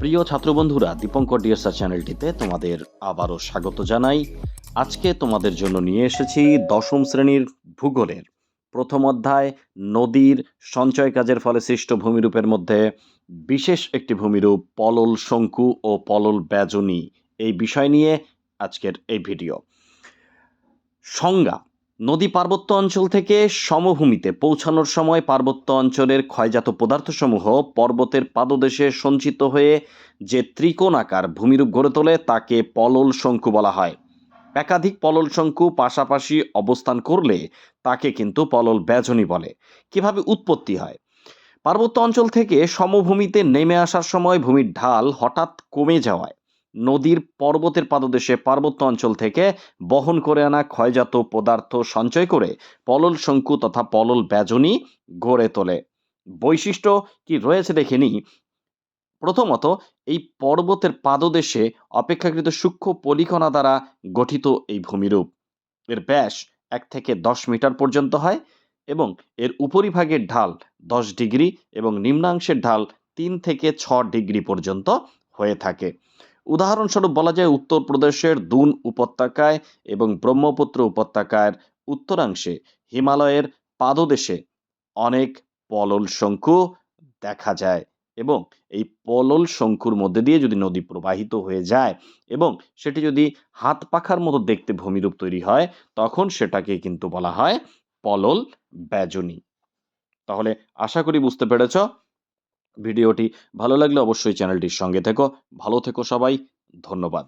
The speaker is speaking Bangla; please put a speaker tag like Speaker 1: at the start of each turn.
Speaker 1: প্রিয় ছাত্রবন্ধুরা, দীপঙ্কর ডিএসআর চ্যানেলটিতে তোমাদের আবারও স্বাগত জানাই। আজকে তোমাদের জন্য নিয়ে এসেছি দশম শ্রেণির ভূগোলের প্রথম অধ্যায়, নদীর সঞ্চয় কাজের ফলে সৃষ্ট ভূমিরূপের মধ্যে বিশেষ একটি ভূমিরূপ, পলল শঙ্কু ও পলল ব্যজনী। এই বিষয় নিয়ে আজকের এই ভিডিও। সংজ্ঞা নদী পার্বত্য অঞ্চল থেকে সমভূমিতে পৌঁছানোর সময় পার্বত্য অঞ্চলের ক্ষয়জাত পদার্থসমূহ পর্বতের পাদদেশে সঞ্চিত হয়ে যে ত্রিকোণাকার ভূমিরূপ গড়ে তোলে, তাকে পলল শঙ্কু বলা হয়। একাধিক পলল শঙ্কু পাশাপাশি অবস্থান করলে তাকে কিন্তু পলল ব্যজনী বলে। কীভাবে উৎপত্তি হয়? পার্বত্য অঞ্চল থেকে সমভূমিতে নেমে আসার সময় ভূমির ঢাল হঠাৎ কমে যাওয়ায় নদীর পর্বতের পাদদেশে পার্বত্য অঞ্চল থেকে বহন করে আনা ক্ষয়জাত পদার্থ সঞ্চয় করে পলল শঙ্কু তথা পলল ব্যজনী গড়ে তোলে। বৈশিষ্ট্য কি রয়েছে দেখে নিই। প্রথমত, এই পর্বতের পাদদেশে অপেক্ষাকৃত সূক্ষ্ম পলিকণা দ্বারা গঠিত এই ভূমিরূপ। এর ব্যাস এক থেকে দশ মিটার পর্যন্ত হয় এবং এর উপরিভাগের ঢাল দশ ডিগ্রি এবং নিম্নাংশের ঢাল তিন থেকে ছ ডিগ্রি পর্যন্ত হয়ে থাকে। উদাহরণস্বরূপ বলা যায় উত্তরপ্রদেশের দুন উপত্যকায় এবং ব্রহ্মপুত্র উপত্যকার উত্তরাংশে, হিমালয়ের পাদদেশে অনেক পলল শঙ্কু দেখা যায় এবং এই পলল শঙ্কুর মধ্যে দিয়ে যদি নদী প্রবাহিত হয়ে যায় এবং সেটি যদি হাত পাখার মতো দেখতে ভূমিরূপ তৈরি হয়, তখন সেটাকে কিন্তু বলা হয় পলল ব্যজনী। তাহলে আশা করি বুঝতে পেরেছ? ভিডিওটি ভালো লাগলে অবশ্যই চ্যানেলটির সঙ্গে থেকো। ভালো থেকো সবাই। ধন্যবাদ।